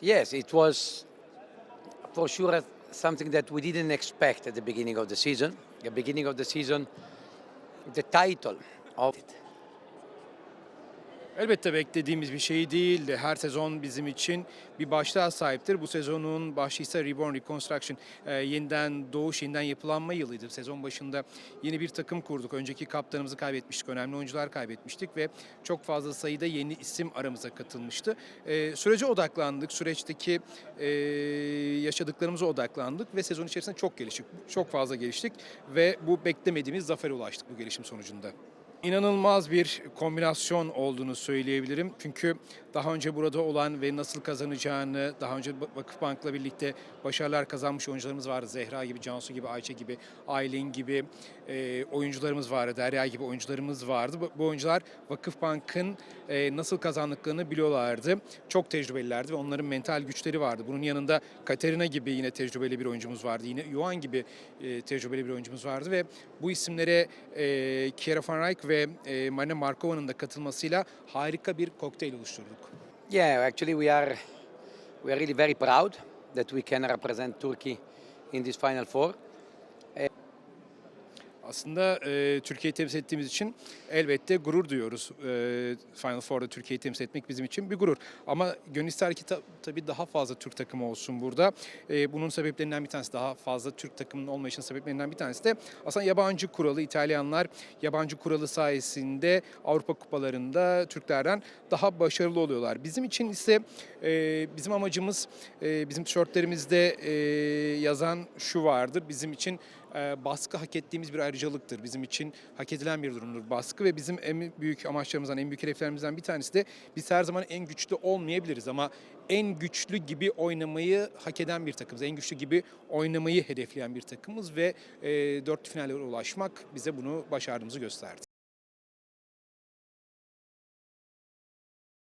Yes, it was for sure something that we didn't expect at the beginning of the season. The beginning of the season, the title of Elbette beklediğimiz bir şey değildi. Her sezon bizim için bir başlığa sahiptir. Bu sezonun başlığı ise Reborn Reconstruction. Ee, yeniden doğuş, yeniden yapılanma yılıydı. Sezon başında yeni bir takım kurduk. Önceki kaptanımızı kaybetmiştik, önemli oyuncular kaybetmiştik ve çok fazla sayıda yeni isim aramıza katılmıştı. Ee, sürece odaklandık, süreçteki e, yaşadıklarımıza odaklandık ve sezon içerisinde çok geliştik. Çok fazla geliştik ve bu beklemediğimiz zafere ulaştık bu gelişim sonucunda. İnanılmaz bir kombinasyon olduğunu söyleyebilirim. Çünkü daha önce burada olan ve nasıl kazanacağını, daha önce Vakıfbank'la birlikte başarılar kazanmış oyuncularımız vardı. Zehra gibi, Cansu gibi, Ayça gibi, Aylin gibi e, oyuncularımız vardı. Derya gibi oyuncularımız vardı. Bu, bu oyuncular Vakıfbank'ın e, nasıl kazandıklarını biliyorlardı. Çok tecrübelilerdi ve onların mental güçleri vardı. Bunun yanında Katerina gibi yine tecrübeli bir oyuncumuz vardı. Yine Yuan gibi e, tecrübeli bir oyuncumuz vardı ve bu isimlere e, Kiera Van Rijk ve e, Marina Markova'nın da katılmasıyla harika bir kokteyl oluşturduk. yeah, actually we are we are really very proud that we can represent Turkey in this final four. Aslında e, Türkiye'yi temsil ettiğimiz için elbette gurur duyuyoruz. E, Final Four'da Türkiye'yi temsil etmek bizim için bir gurur. Ama gönül ister ki ta- tabii daha fazla Türk takımı olsun burada. E, bunun sebeplerinden bir tanesi daha fazla Türk takımının olmayışının sebeplerinden bir tanesi de aslında yabancı kuralı. İtalyanlar yabancı kuralı sayesinde Avrupa kupalarında Türklerden daha başarılı oluyorlar. Bizim için ise e, bizim amacımız e, bizim tişörtlerimizde e, yazan şu vardır. Bizim için baskı hak ettiğimiz bir ayrıcalıktır. Bizim için hak edilen bir durumdur baskı ve bizim en büyük amaçlarımızdan, en büyük hedeflerimizden bir tanesi de biz her zaman en güçlü olmayabiliriz ama en güçlü gibi oynamayı hak eden bir takımız. En güçlü gibi oynamayı hedefleyen bir takımız ve e, dört finallere ulaşmak bize bunu başardığımızı gösterdi.